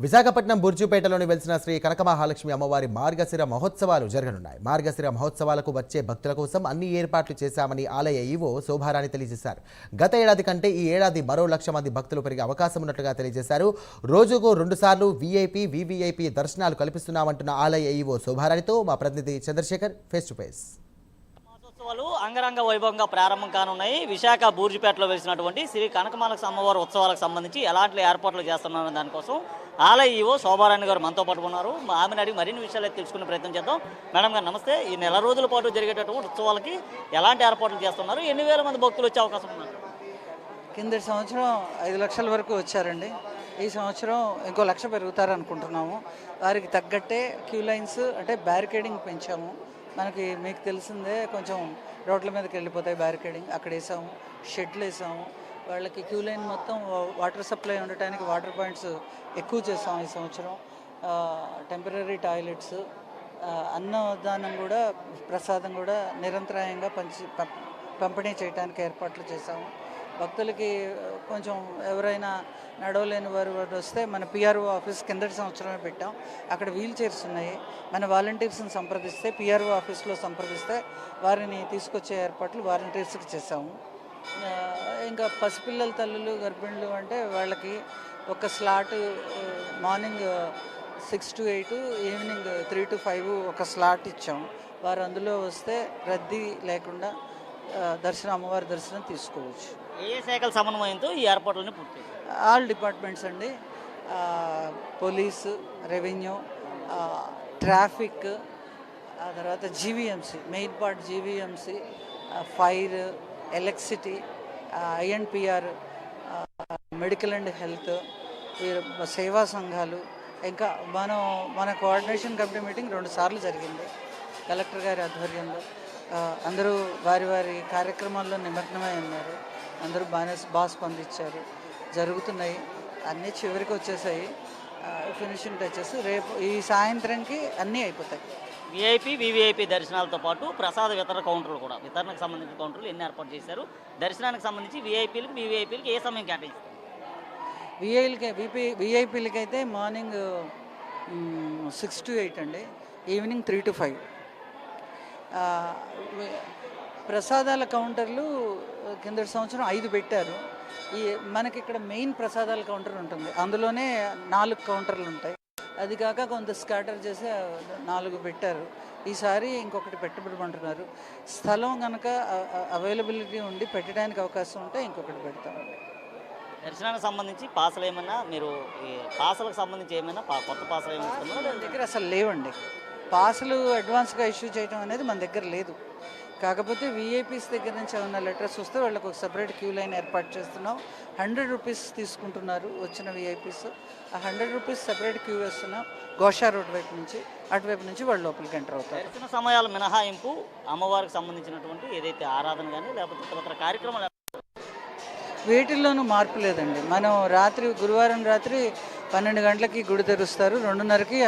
విశాఖపట్నం బుర్జుపేటలోని వెలిసిన శ్రీ కనకమహాలక్ష్మి అమ్మవారి మార్గశిర మహోత్సవాలు జరగనున్నాయి. మార్గశిర మహోత్సవాలకు వచ్చే భక్తుల కోసం అన్ని ఏర్పాట్లు చేశామని ఆలయ ఈవో శోభారాణి తెలియజేశారు. గత ఏడాది కంటే ఈ ఏడాది మరో లక్ష మంది భక్తులు పెరిగే అవకాశం ఉన్నట్లుగా తెలియజేశారు. రోజుకు రెండుసార్లు వీఐపీ వీవీఐపీ దర్శనాలు కల్పిస్తున్నామంటున్న ఆలయ ఈవో శోభారాణితో మా ప్రతినిధి చంద్రశేఖర్ ఫేస్ టు ఫేస్ ఉత్సవాలు అంగరంగ వైభవంగా ప్రారంభం కానున్నాయి. విశాఖ బూర్జిపేటలో వెలిసినటువంటి శ్రీ కనకమాలక అమ్మవారి ఉత్సవాలకు సంబంధించి ఎలాంటి ఏర్పాట్లు చేస్తున్నారు దానికోసం ఆలయ ఈవో శోభారాణి గారు మనతో పాటు ఉన్నారు. మా ఆమెను అడిగి మరిన్ని విషయాలు తెలుసుకునే ప్రయత్నం చేద్దాం. మేడం గారు నమస్తే. ఈ నెల రోజుల పాటు జరిగేటటువంటి ఉత్సవాలకి ఎలాంటి ఏర్పాట్లు చేస్తున్నారు? ఎన్ని వేల మంది భక్తులు వచ్చే అవకాశం ఉన్నారు కిందటి సంవత్సరం ఐదు లక్షల వరకు వచ్చారండి. ఈ సంవత్సరం ఇంకో లక్ష పెరుగుతారనుకుంటున్నాము. వారికి తగ్గట్టే క్యూ లైన్స్ అంటే బ్యారికేడింగ్ పెంచాము. మనకి మీకు తెలిసిందే కొంచెం రోడ్ల మీదకి వెళ్ళిపోతాయి బ్యారికేడింగ్ అక్కడ వేసాము షెడ్లు వేసాము. వాళ్ళకి క్యూ లైన్ మొత్తం వాటర్ సప్లై ఉండటానికి వాటర్ పాయింట్స్ ఎక్కువ చేసాం ఈ సంవత్సరం. టెంపరీ టాయిలెట్స్ అన్నదానం కూడా ప్రసాదం కూడా నిరంతరాయంగా పంచి పంపిణీ చేయడానికి ఏర్పాట్లు చేశాము భక్తులకి కొంచెం ఎవరైనా నడవలేని వారు వారు వస్తే మన పిఆర్ఓ ఆఫీస్ కిందటి సంవత్సరమే పెట్టాం. అక్కడ వీల్ చైర్స్ ఉన్నాయి. మన వాలంటీర్స్ని సంప్రదిస్తే పిఆర్ఓ ఆఫీస్లో సంప్రదిస్తే వారిని తీసుకొచ్చే ఏర్పాట్లు వాలంటీర్స్కి చేసాము ఇంకా పసిపిల్లల తల్లులు గర్భిణులు అంటే వాళ్ళకి ఒక slot morning six to eight evening three to five ఒక స్లాట్ ఇచ్చాం. వారు అందులో వస్తే రద్దీ లేకుండా దర్శనం అమ్మవారి దర్శనం తీసుకోవచ్చు. ఏ శాఖల సమన్వయంతో ఈ ఏర్పాట్లను పూర్తి? ఆల్ డిపార్ట్మెంట్స్ అండి. పోలీసు రెవెన్యూ ట్రాఫిక్ ఆ తర్వాత GVMC main part GVMC fire electricity INPR medical and health సేవా సంఘాలు ఇంకా మనం మన కోఆర్డినేషన్ కమిటీ మీటింగ్ రెండు సార్లు జరిగింది. కలెక్టర్ గారి ఆధ్వర్యంలో. అందరూ వారి వారి కార్యక్రమాల్లో నిమగ్నమై ఉన్నారు. అందరూ బాగా బాగా స్పందించారు. జరుగుతున్నాయి. అన్నీ చివరికి వచ్చేసాయి. ఫినిషింగ్ టచెస్ రేపు ఈ సాయంత్రంకి అన్నీ అయిపోతాయి. విఐపి వివిఐపి దర్శనాలతో పాటు ప్రసాద వితరణ కౌంటర్లు కూడా. వితరణకు సంబంధించిన కౌంటర్లు ఎన్ని ఏర్పాటు చేశారు? దర్శనానికి సంబంధించి విఐపీలకు వివిఐపీలకు ఏ సమయం కేటాయిస్తారు? విఐలకి విపి విఐపీలకి అయితే మార్నింగ్ సిక్స్ టు ఎయిట్ అండి. Evening three to five. ప్రసాదాల కౌంటర్లు కిందటి సంవత్సరం ఐదు పెట్టారు. ఈ మనకి ఇక్కడ మెయిన్ ప్రసాదాల కౌంటర్ ఉంటుంది. అందులోనే నాలుగు కౌంటర్లు ఉంటాయి. అది కాక కొంత స్కాటర్ చేసి నాలుగు పెట్టారు. ఈసారి ఇంకొకటి పెట్టబడమంటున్నారు స్థలం కనుక అవైలబిలిటీ ఉండి పెట్టడానికి అవకాశం ఉంటే ఇంకొకటి పెడతామండి దర్శనానికి సంబంధించి పాసలు ఏమైనా మీరు ఈ పాసలకు సంబంధించి ఏమైనా కొత్త పాసలు ఏమైనా దగ్గర అసలు లేవండి. పాసులు అడ్వాన్స్గా ఇష్యూ చేయడం అనేది మన దగ్గర లేదు. కాకపోతే వీఐపీస్ దగ్గర నుంచి ఏమైనా లెటర్స్ వస్తే వాళ్ళకి ఒక సపరేట్ క్యూ లైన్ ఏర్పాటు చేస్తున్నాం. హండ్రెడ్ రూపీస్ తీసుకుంటున్నారు వచ్చిన వీఐపీస్ ఆ హండ్రెడ్ రూపీస్ సపరేట్ క్యూ వేస్తున్నాం. గోషా రోడ్ వైపు నుంచి అటువైపు నుంచి వాళ్ళు లోపలికి ఎంటర్ అవుతారు. దర్శన సమయాల మినహాయింపు అమ్మవారికి సంబంధించినటువంటి ఏదైతే ఆరాధన కానీ లేకపోతే ఇతరత్ర కార్యక్రమాలు వీటిల్లోనూ మార్పు లేదండి. మనం రాత్రి గురువారం రాత్రి పన్నెండు గంటలకి గుడి తెరుస్తారు. రెండున్నరకి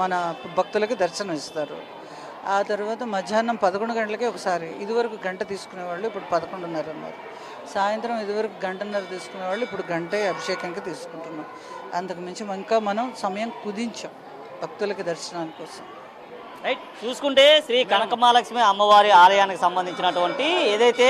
మన భక్తులకి దర్శనం ఇస్తారు. ఆ తర్వాత మధ్యాహ్నం పదకొండు గంటలకి ఒకసారి ఇదివరకు గంట తీసుకునేవాళ్ళు ఇప్పుడు పదకొండున్నర అన్నారు. సాయంత్రం ఇదివరకు గంటన్నర తీసుకునేవాళ్ళు ఇప్పుడు గంటే అభిషేకంకి తీసుకుంటున్నాం. అంతకు మించి ఇంకా మనం సమయం కుదించాం భక్తులకి దర్శనాని కోసం. రైట్. చూసుకుంటే శ్రీ కనకమహాలక్ష్మి అమ్మవారి ఆలయానికి సంబంధించినటువంటి ఏదైతే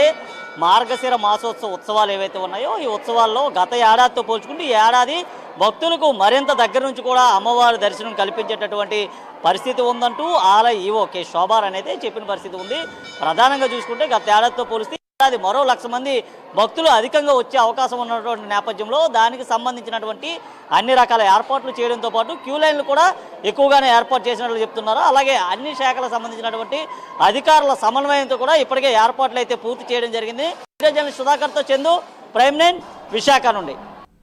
మార్గశిర మాసోత్సవ ఉత్సవాలు ఏవైతే ఉన్నాయో ఈ ఉత్సవాల్లో గత ఏడాదితో పోల్చుకుంటే ఈ ఏడాది భక్తులకు మరింత దగ్గర నుంచి కూడా అమ్మవారి దర్శనం కల్పించేటటువంటి పరిస్థితి ఉందంటూ ఆలయ ఈవో కె. శోభార్ అనేది చెప్పిన పరిస్థితి ఉంది. ప్రధానంగా చూసుకుంటే గత ఏడాదితో పోలిస్తే ఏడాది మరో లక్ష మంది భక్తులు అధికంగా వచ్చే అవకాశం ఉన్నటువంటి నేపథ్యంలో దానికి సంబంధించినటువంటి అన్ని రకాల ఏర్పాట్లు చేయడంతో పాటు క్యూ లైన్లు కూడా ఎక్కువగానే ఏర్పాటు చేసినట్లు చెప్తున్నారు. అలాగే అన్ని శాఖలకు సంబంధించినటువంటి అధికారుల సమన్వయంతో కూడా ఇప్పటికే ఏర్పాట్లు అయితే పూర్తి చేయడం జరిగింది. జర్నలిస్ట్ సుధాకర్తో చందు ప్రైమ్ నైన్ విశాఖ నుండి.